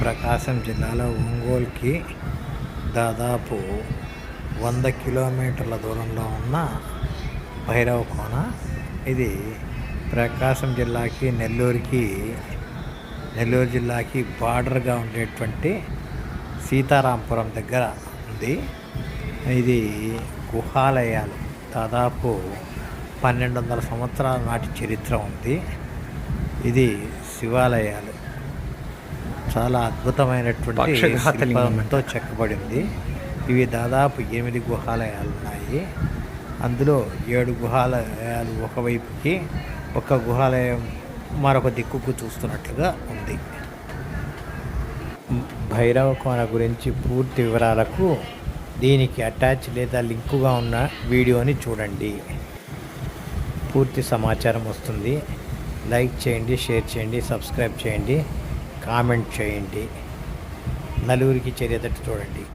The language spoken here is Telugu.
ప్రకాశం జిల్లాలో ఒంగోలుకి దాదాపు వంద కిలోమీటర్ల దూరంలో ఉన్న భైరవ కోన. ఇది ప్రకాశం జిల్లాకి నెల్లూరుకి నెల్లూరు జిల్లాకి బార్డర్గా ఉండేటువంటి సీతారాంపురం దగ్గర ఉంది. ఇది గుహాలయాలు. దాదాపు పన్నెండు వందల సంవత్సరాల నాటి చరిత్ర ఉంది. ఇది శివాలయాలు. చాలా అద్భుతమైనటువంటి. శిల్పంతో చెక్కబడింది. ఇవి దాదాపు ఎనిమిది గుహాలయాలు ఉన్నాయి. అందులో ఏడు గుహాలయాలు ఒకవైపుకి ఒక గుహాలయం మరొక దిక్కుకు చూస్తున్నట్లుగా ఉంది. భైరవ కోన గురించి పూర్తి వివరాలకు దీనికి అటాచ్ లేదా లింకుగా ఉన్న వీడియోని చూడండి. పూర్తి సమాచారం వస్తుంది. లైక్ చేయండి షేర్ చేయండి సబ్స్క్రైబ్ చేయండి. కామెంట్ చేయండి. నలుగురికి చేరేటట్టు చూడండి.